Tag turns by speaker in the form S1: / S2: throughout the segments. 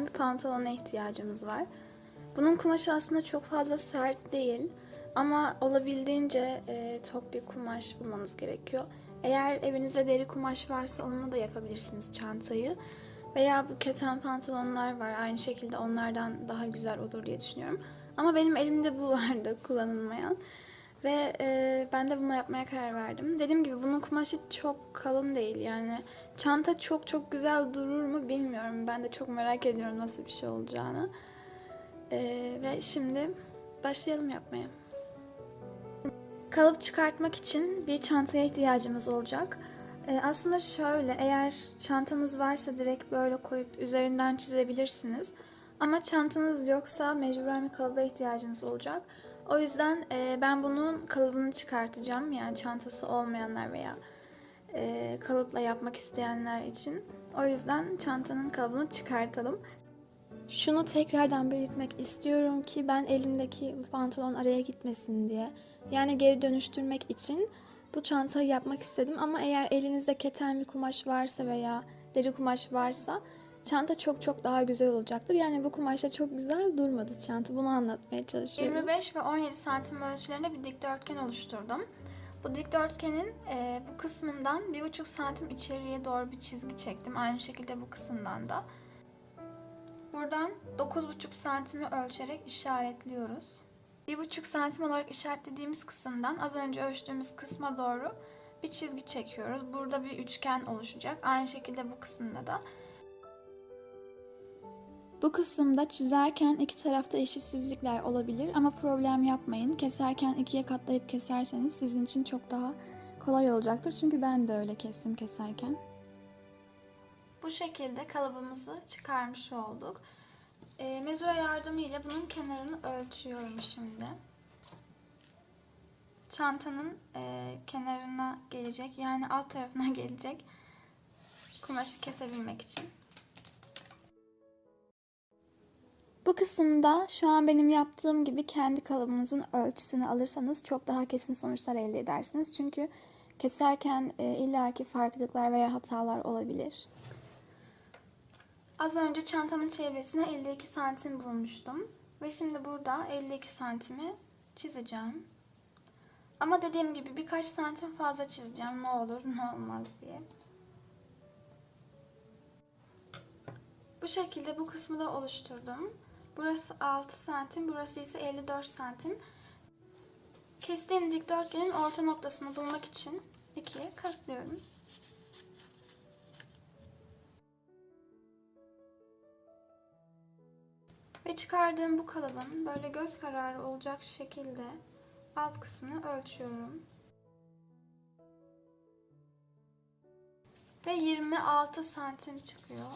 S1: kullanılmayan bir pantolona ihtiyacımız var. Bunun kumaşı aslında çok fazla sert değil ama olabildiğince e, top bir kumaş bulmanız gerekiyor. Eğer evinizde deri kumaş varsa onunla da yapabilirsiniz çantayı. Veya bu keten pantolonlar var. Aynı şekilde onlardan daha güzel olur diye düşünüyorum. Ama benim elimde bu vardı kullanılmayan. Ve e, ben de bunu yapmaya karar verdim. Dediğim gibi bunun kumaşı çok kalın değil. Yani çanta çok çok güzel durur mu bilmiyorum. Ben de çok merak ediyorum nasıl bir şey olacağını. E, ve şimdi başlayalım yapmaya. Kalıp çıkartmak için bir çantaya ihtiyacımız olacak. Ee, aslında şöyle, eğer çantanız varsa direkt böyle koyup üzerinden çizebilirsiniz. Ama çantanız yoksa mecburen bir kalıba ihtiyacınız olacak. O yüzden e, ben bunun kalıbını çıkartacağım. Yani çantası olmayanlar veya e, kalıpla yapmak isteyenler için. O yüzden çantanın kalıbını çıkartalım. Şunu tekrardan belirtmek istiyorum ki ben elimdeki bu pantolon araya gitmesin diye. Yani geri dönüştürmek için bu çantayı yapmak istedim ama eğer elinizde keten bir kumaş varsa veya deri kumaş varsa çanta çok çok daha güzel olacaktır. Yani bu kumaşta çok güzel durmadı çanta. Bunu anlatmaya çalışıyorum. 25 ve 17 santim ölçülerinde bir dikdörtgen oluşturdum. Bu dikdörtgenin e, bu kısmından 1,5 santim içeriye doğru bir çizgi çektim. Aynı şekilde bu kısımdan da. Buradan 9,5 santimi ölçerek işaretliyoruz. 1,5 santim olarak işaretlediğimiz kısımdan az önce ölçtüğümüz kısma doğru bir çizgi çekiyoruz. Burada bir üçgen oluşacak. Aynı şekilde bu kısımda da. Bu kısımda çizerken iki tarafta eşitsizlikler olabilir ama problem yapmayın. Keserken ikiye katlayıp keserseniz sizin için çok daha kolay olacaktır. Çünkü ben de öyle kestim keserken. Bu şekilde kalıbımızı çıkarmış olduk. E, mezura yardımıyla bunun kenarını ölçüyorum şimdi. Çantanın e, kenarına gelecek yani alt tarafına gelecek kumaşı kesebilmek için. Bu kısımda şu an benim yaptığım gibi kendi kalıbınızın ölçüsünü alırsanız çok daha kesin sonuçlar elde edersiniz. Çünkü keserken e, illaki farklılıklar veya hatalar olabilir. Az önce çantamın çevresine 52 santim bulmuştum. Ve şimdi burada 52 santimi çizeceğim. Ama dediğim gibi birkaç santim fazla çizeceğim. Ne olur ne olmaz diye. Bu şekilde bu kısmı da oluşturdum. Burası 6 santim, burası ise 54 santim. Kestiğim dikdörtgenin orta noktasını bulmak için ikiye katlıyorum. Ve çıkardığım bu kalıbın böyle göz kararı olacak şekilde alt kısmını ölçüyorum. Ve 26 santim çıkıyor.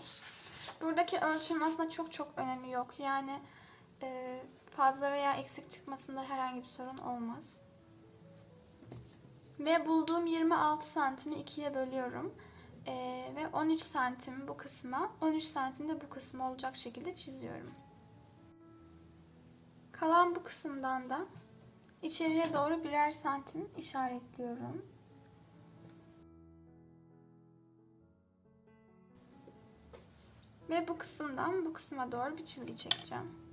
S1: Buradaki ölçüm aslında çok çok önemi yok. Yani e, fazla veya eksik çıkmasında herhangi bir sorun olmaz. Ve bulduğum 26 santimi ikiye bölüyorum. E, ve 13 santim bu kısma, 13 santim de bu kısma olacak şekilde çiziyorum. Kalan bu kısımdan da içeriye doğru birer santim işaretliyorum. Ve bu kısımdan bu kısma doğru bir çizgi çekeceğim.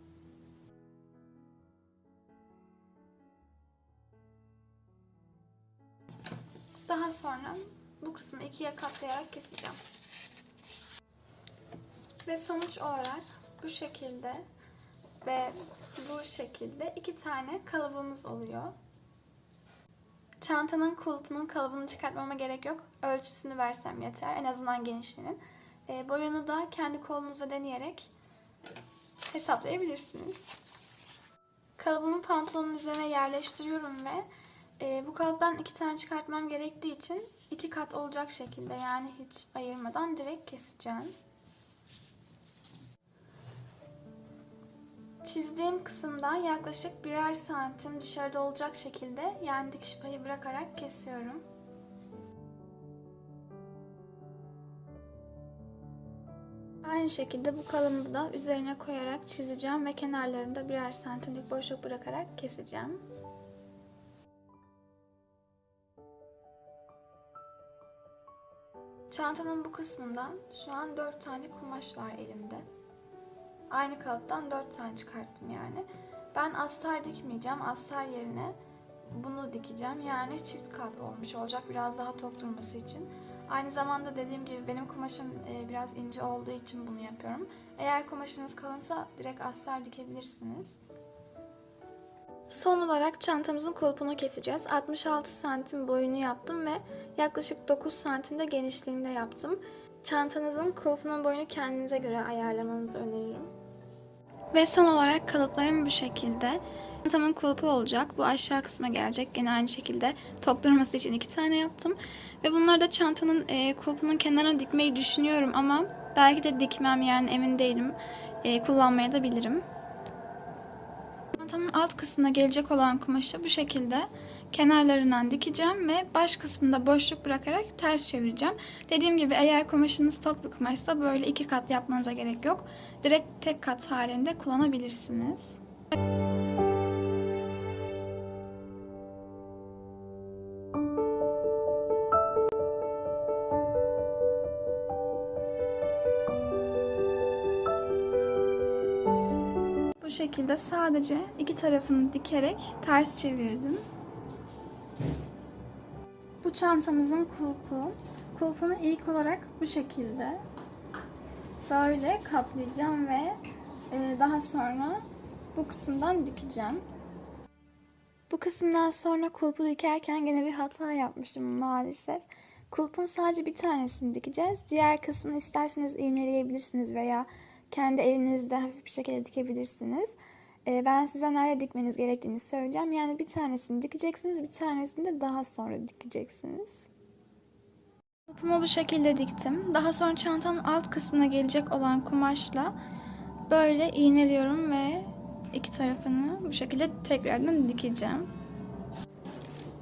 S1: Daha sonra bu kısmı ikiye katlayarak keseceğim. Ve sonuç olarak bu şekilde ve bu şekilde iki tane kalıbımız oluyor. Çantanın kulpunun kalıbını çıkartmama gerek yok. Ölçüsünü versem yeter. En azından genişliğinin. E, boyunu da kendi kolunuza deneyerek hesaplayabilirsiniz. Kalıbımı pantolonun üzerine yerleştiriyorum ve e, bu kalıptan iki tane çıkartmam gerektiği için iki kat olacak şekilde yani hiç ayırmadan direkt keseceğim. Çizdiğim kısımdan yaklaşık birer santim dışarıda olacak şekilde yani dikiş payı bırakarak kesiyorum. Aynı şekilde bu kalıbı da üzerine koyarak çizeceğim ve kenarlarında birer santimlik boşluk bırakarak keseceğim. Çantanın bu kısmından şu an 4 tane kumaş var elimde. Aynı kalıptan 4 tane çıkarttım yani. Ben astar dikmeyeceğim. Astar yerine bunu dikeceğim. Yani çift kat olmuş olacak biraz daha tok durması için. Aynı zamanda dediğim gibi benim kumaşım e, biraz ince olduğu için bunu yapıyorum. Eğer kumaşınız kalınsa direkt astar dikebilirsiniz. Son olarak çantamızın kulpunu keseceğiz. 66 santim boyunu yaptım ve yaklaşık 9 santim de genişliğinde yaptım. Çantanızın kulpunun boyunu kendinize göre ayarlamanızı öneririm. Ve son olarak kalıplarım bu şekilde. Çantamın kulpu olacak. Bu aşağı kısma gelecek. Gene aynı şekilde tok durması için iki tane yaptım. Ve bunları da çantanın e, kulpunun kenarına dikmeyi düşünüyorum ama belki de dikmem yani emin değilim. E, kullanmaya da bilirim. Çantamın alt kısmına gelecek olan kumaşı bu şekilde kenarlarından dikeceğim ve baş kısmında boşluk bırakarak ters çevireceğim. Dediğim gibi eğer kumaşınız tok bir kumaşsa böyle iki kat yapmanıza gerek yok. Direkt tek kat halinde kullanabilirsiniz. Bu şekilde sadece iki tarafını dikerek ters çevirdim. Bu çantamızın kulpu. Kulpunu ilk olarak bu şekilde böyle katlayacağım ve e, daha sonra bu kısımdan dikeceğim. Bu kısımdan sonra kulpu dikerken gene bir hata yapmışım maalesef. Kulpun sadece bir tanesini dikeceğiz. Diğer kısmını isterseniz iğneleyebilirsiniz veya kendi elinizde hafif bir şekilde dikebilirsiniz. Ee, ben size nerede dikmeniz gerektiğini söyleyeceğim. Yani bir tanesini dikeceksiniz, bir tanesini de daha sonra dikeceksiniz. Kulpumu bu şekilde diktim. Daha sonra çantamın alt kısmına gelecek olan kumaşla böyle iğneliyorum ve iki tarafını bu şekilde tekrardan dikeceğim.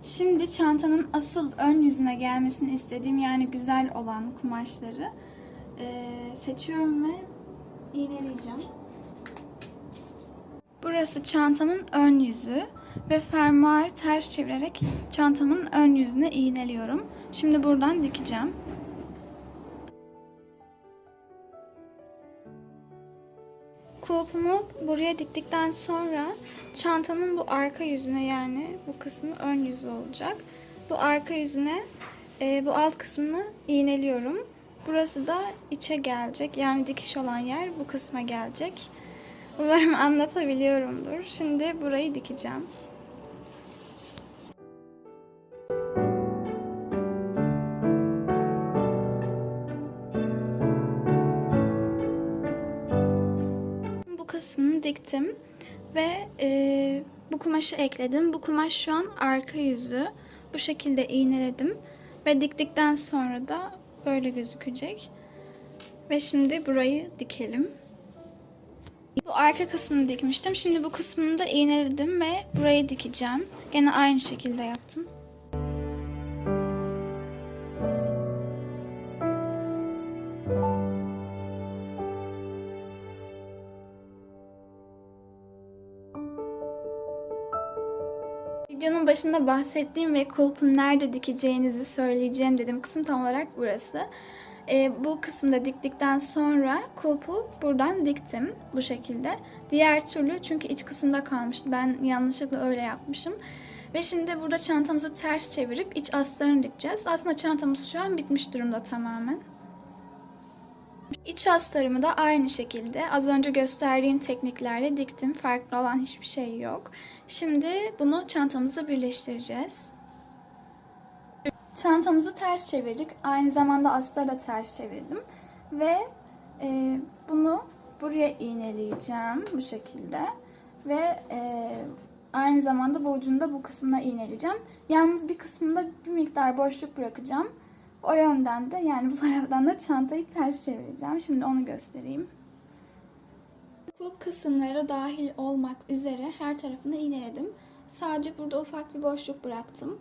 S1: Şimdi çantanın asıl ön yüzüne gelmesini istediğim yani güzel olan kumaşları eee, seçiyorum ve iğneleyeceğim. Burası çantamın ön yüzü ve fermuar ters çevirerek çantamın ön yüzüne iğneliyorum. Şimdi buradan dikeceğim. Kulpumu buraya diktikten sonra çantanın bu arka yüzüne yani bu kısmı ön yüzü olacak. Bu arka yüzüne e, bu alt kısmını iğneliyorum. Burası da içe gelecek. Yani dikiş olan yer bu kısma gelecek. Umarım anlatabiliyorumdur. Şimdi burayı dikeceğim. Bu kısmını diktim ve e, bu kumaşı ekledim. Bu kumaş şu an arka yüzü. Bu şekilde iğneledim ve diktikten sonra da böyle gözükecek. Ve şimdi burayı dikelim. Bu arka kısmını dikmiştim. Şimdi bu kısmını da iğneledim ve burayı dikeceğim. Gene aynı şekilde yaptım. Başında bahsettiğim ve kulpun nerede dikeceğinizi söyleyeceğim dedim kısım tam olarak burası. Ee, bu kısımda diktikten sonra kulpu buradan diktim bu şekilde. Diğer türlü çünkü iç kısımda kalmıştı. Ben yanlışlıkla öyle yapmışım. Ve şimdi burada çantamızı ters çevirip iç astarını dikeceğiz. Aslında çantamız şu an bitmiş durumda tamamen. İç astarımı da aynı şekilde az önce gösterdiğim tekniklerle diktim. Farklı olan hiçbir şey yok. Şimdi bunu çantamızla birleştireceğiz. Çantamızı ters çevirdik. Aynı zamanda astarı da ters çevirdim. Ve e, bunu buraya iğneleyeceğim bu şekilde. Ve e, aynı zamanda bu ucunu da bu kısmına iğneleyeceğim. Yalnız bir kısmında bir miktar boşluk bırakacağım. O yönden de yani bu taraftan da çantayı ters çevireceğim. Şimdi onu göstereyim. Bu kısımları dahil olmak üzere her tarafını iğneledim. Sadece burada ufak bir boşluk bıraktım.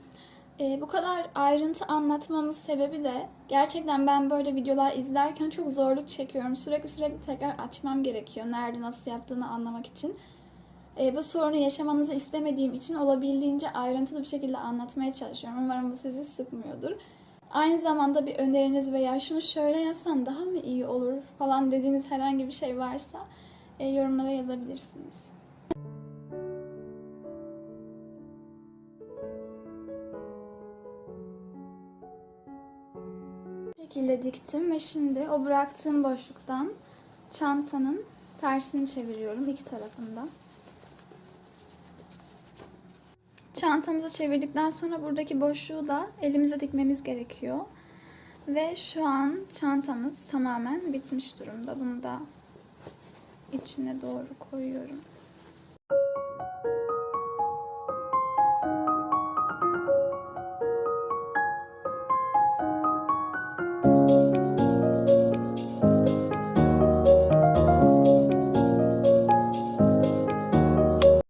S1: Ee, bu kadar ayrıntı anlatmamın sebebi de gerçekten ben böyle videolar izlerken çok zorluk çekiyorum. Sürekli sürekli tekrar açmam gerekiyor. Nerede nasıl yaptığını anlamak için. Ee, bu sorunu yaşamanızı istemediğim için olabildiğince ayrıntılı bir şekilde anlatmaya çalışıyorum. Umarım bu sizi sıkmıyordur. Aynı zamanda bir öneriniz veya şunu şöyle yapsan daha mı iyi olur falan dediğiniz herhangi bir şey varsa e, yorumlara yazabilirsiniz. Bu şekilde diktim ve şimdi o bıraktığım boşluktan çantanın tersini çeviriyorum iki tarafında. Çantamızı çevirdikten sonra buradaki boşluğu da elimize dikmemiz gerekiyor. Ve şu an çantamız tamamen bitmiş durumda. Bunu da içine doğru koyuyorum.